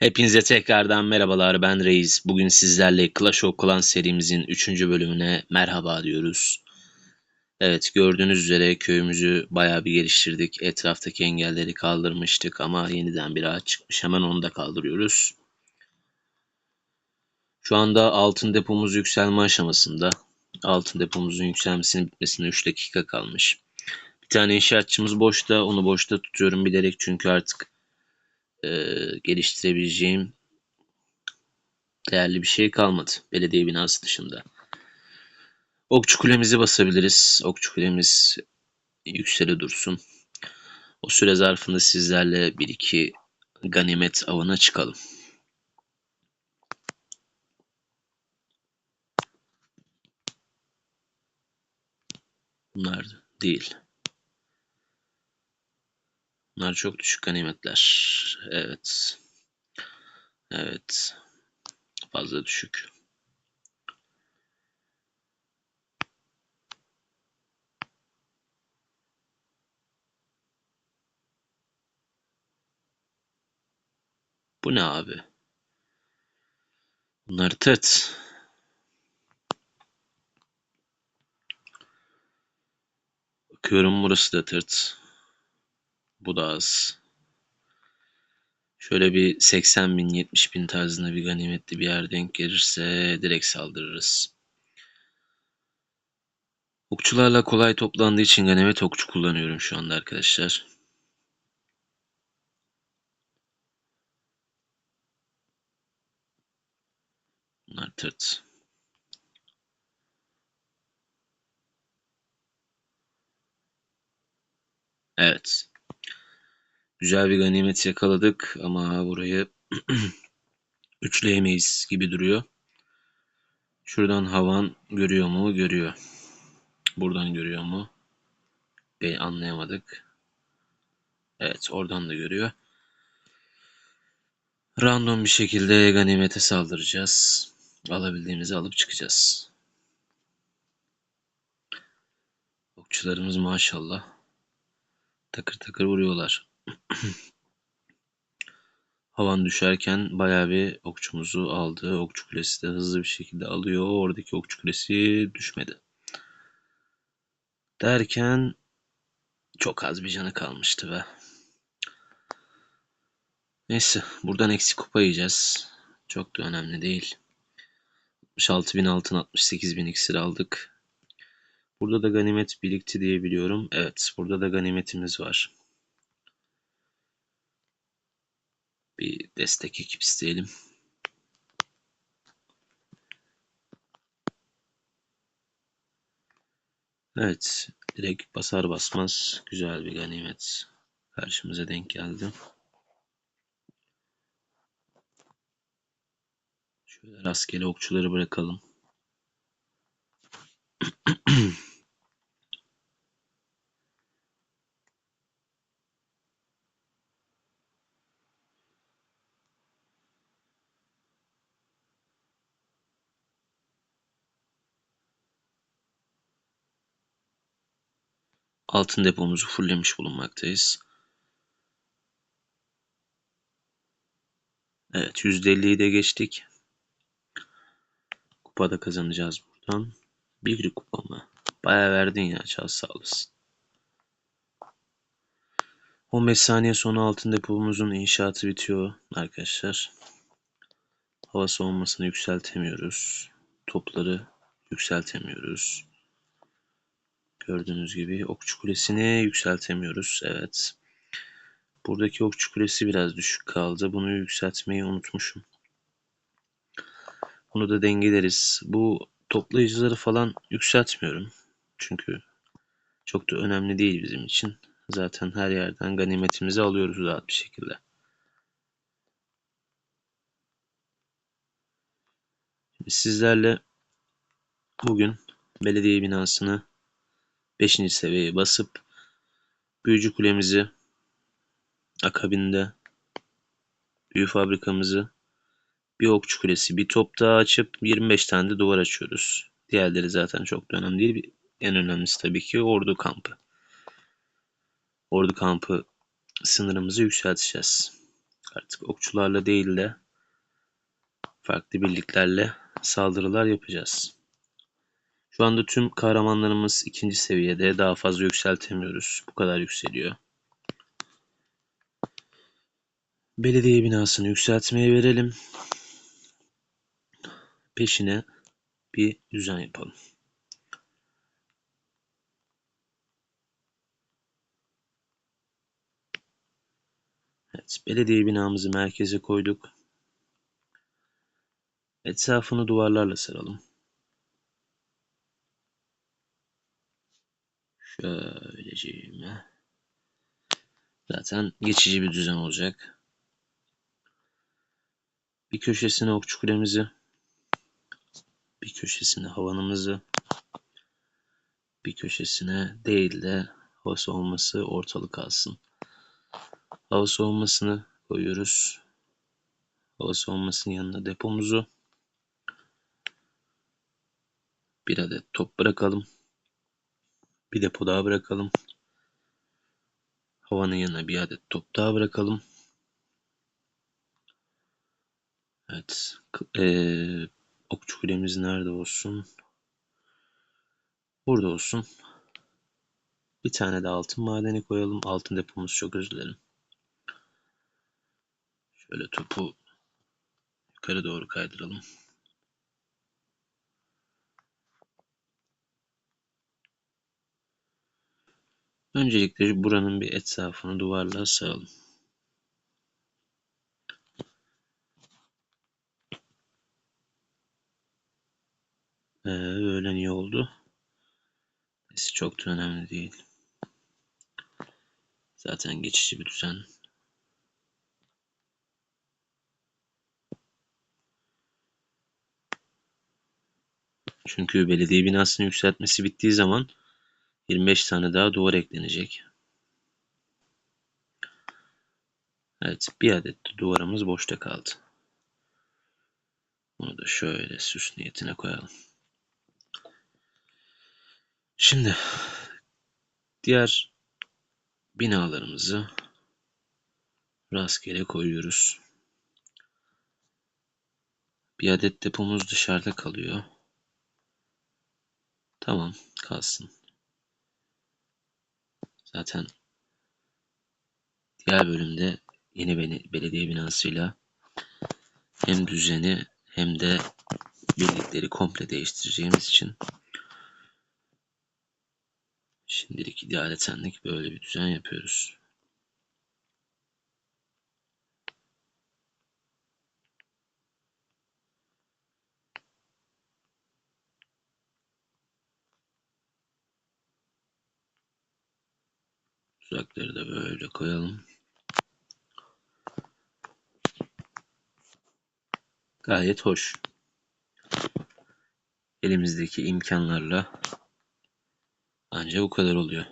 Hepinize tekrardan merhabalar ben Reis. Bugün sizlerle Clash of Clans serimizin 3. bölümüne merhaba diyoruz. Evet gördüğünüz üzere köyümüzü bayağı bir geliştirdik. Etraftaki engelleri kaldırmıştık ama yeniden bir ağaç çıkmış. Hemen onu da kaldırıyoruz. Şu anda altın depomuz yükselme aşamasında. Altın depomuzun yükselmesinin bitmesine 3 dakika kalmış. Bir tane inşaatçımız boşta. Onu boşta tutuyorum bilerek çünkü artık e, geliştirebileceğim değerli bir şey kalmadı. Belediye binası dışında. Okçu kulemizi basabiliriz. Okçu kulemiz yüksele dursun. O süre zarfında sizlerle bir iki ganimet avına çıkalım. Bunlar değil. Bunlar çok düşük ganimetler. Evet. Evet. Fazla düşük. Bu ne abi? Bunlar tırt. Bakıyorum burası da tırt. Bu da az. Şöyle bir 80 bin 70 bin tarzında bir ganimetli bir yer denk gelirse direkt saldırırız. Okçularla kolay toplandığı için ganimet okçu kullanıyorum şu anda arkadaşlar. Bunlar tırt. Evet. Güzel bir ganimet yakaladık ama burayı üçleyemeyiz gibi duruyor. Şuradan havan görüyor mu? Görüyor. Buradan görüyor mu? Be anlayamadık. Evet oradan da görüyor. Random bir şekilde ganimete saldıracağız. Alabildiğimizi alıp çıkacağız. Okçularımız maşallah takır takır vuruyorlar. Havan düşerken bayağı bir okçumuzu aldı. Okçu kulesi de hızlı bir şekilde alıyor. Oradaki okçu kulesi düşmedi. Derken çok az bir canı kalmıştı ve neyse buradan eksik kupa yiyeceğiz. Çok da önemli değil. 66 bin altın 68 bin iksir aldık. Burada da ganimet birikti diye biliyorum. Evet burada da ganimetimiz var. Bir destek ekip isteyelim. Evet direkt basar basmaz güzel bir ganimet karşımıza denk geldi. Şöyle rastgele okçuları bırakalım. Altın depomuzu fulllemiş bulunmaktayız. Evet %50'yi de geçtik. Kupa da kazanacağız buradan. Bir kupa mı? Baya verdin ya çal sağ olasın. 15 saniye sonra altın depomuzun inşaatı bitiyor arkadaşlar. Hava savunmasını yükseltemiyoruz. Topları yükseltemiyoruz. Gördüğünüz gibi okçu kulesini yükseltemiyoruz. Evet. Buradaki okçu kulesi biraz düşük kaldı. Bunu yükseltmeyi unutmuşum. Bunu da dengeleriz. Bu toplayıcıları falan yükseltmiyorum. Çünkü çok da önemli değil bizim için. Zaten her yerden ganimetimizi alıyoruz rahat bir şekilde. Sizlerle bugün belediye binasını 5. seviyeye basıp büyücü kulemizi akabinde büyü fabrikamızı bir okçu kulesi bir top daha açıp 25 tane de duvar açıyoruz. Diğerleri zaten çok da önemli değil. En önemlisi tabii ki ordu kampı. Ordu kampı sınırımızı yükselteceğiz. Artık okçularla değil de farklı birliklerle saldırılar yapacağız. Şu anda tüm kahramanlarımız ikinci seviyede. Daha fazla yükseltemiyoruz. Bu kadar yükseliyor. Belediye binasını yükseltmeye verelim. Peşine bir düzen yapalım. Evet, belediye binamızı merkeze koyduk. Etrafını duvarlarla saralım. Şöyleceğime. Zaten geçici bir düzen olacak. Bir köşesine okçu kulemizi, bir köşesine havanımızı, bir köşesine değil de hava soğuması ortalık kalsın. Hava soğumasını koyuyoruz. Hava soğumasının yanına depomuzu. Bir adet top bırakalım. Bir depo daha bırakalım. Havanın yanına bir adet top daha bırakalım. Evet. Ee, okçu kulemiz nerede olsun? Burada olsun. Bir tane de altın madeni koyalım. Altın depomuz çok özür dilerim. Şöyle topu yukarı doğru kaydıralım. Öncelikle buranın bir etrafını duvarla saralım. Ee, öyle niye oldu? Neyse çok da önemli değil. Zaten geçici bir düzen. Çünkü belediye binasını yükseltmesi bittiği zaman 25 tane daha duvar eklenecek. Evet bir adet de duvarımız boşta kaldı. Bunu da şöyle süs niyetine koyalım. Şimdi diğer binalarımızı rastgele koyuyoruz. Bir adet depomuz dışarıda kalıyor. Tamam kalsın. Zaten diğer bölümde yeni belediye binasıyla hem düzeni hem de birlikleri komple değiştireceğimiz için şimdilik idealetenlik böyle bir düzen yapıyoruz. Böyle koyalım. Gayet hoş. Elimizdeki imkanlarla ancak bu kadar oluyor.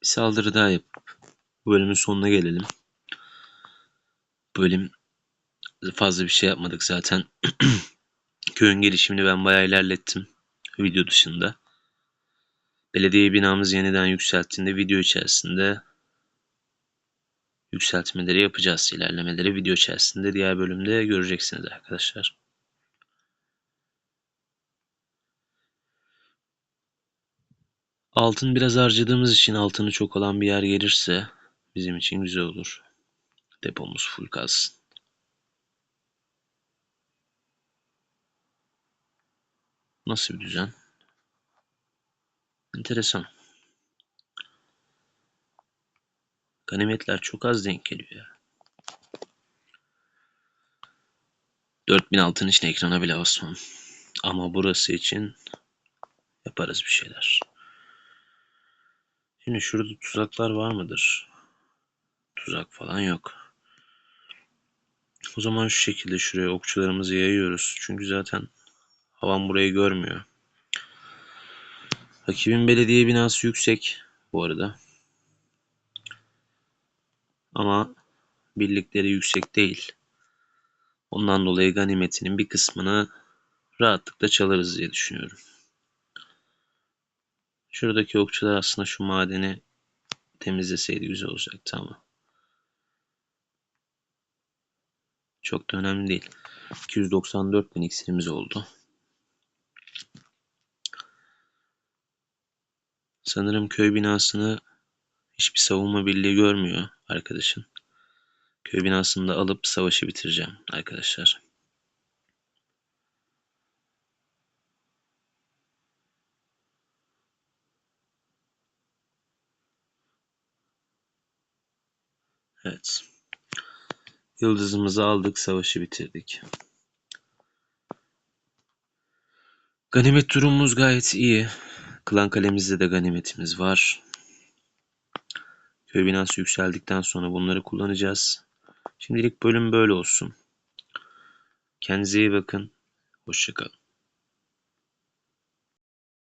Bir saldırı daha yapıp bu bölümün sonuna gelelim. Bölüm fazla bir şey yapmadık zaten. Köyün gelişimini ben bayağı ilerlettim video dışında. Belediye binamız yeniden yükselttiğinde video içerisinde yükseltmeleri yapacağız. İlerlemeleri video içerisinde diğer bölümde göreceksiniz arkadaşlar. Altın biraz harcadığımız için altını çok olan bir yer gelirse bizim için güzel olur. Depomuz full kalsın. Nasıl bir düzen? Enteresan. Ganimetler çok az denk geliyor ya. 4000 altın için ekrana bile basmam. Ama burası için yaparız bir şeyler. Şimdi şurada tuzaklar var mıdır? Tuzak falan yok. O zaman şu şekilde şuraya okçularımızı yayıyoruz. Çünkü zaten havan burayı görmüyor. Rakibin belediye binası yüksek bu arada. Ama birlikleri yüksek değil. Ondan dolayı ganimetinin bir kısmını rahatlıkla çalarız diye düşünüyorum. Şuradaki okçular aslında şu madeni temizleseydi güzel olacaktı ama. Çok da önemli değil. 294 bin iksirimiz oldu. Sanırım köy binasını hiçbir savunma birliği görmüyor arkadaşın. Köy binasını da alıp savaşı bitireceğim arkadaşlar. Evet. Yıldızımızı aldık, savaşı bitirdik. Ganimet durumumuz gayet iyi. Klan kalemizde de ganimetimiz var. Köy binası yükseldikten sonra bunları kullanacağız. Şimdilik bölüm böyle olsun. Kendinize iyi bakın. Hoşçakalın.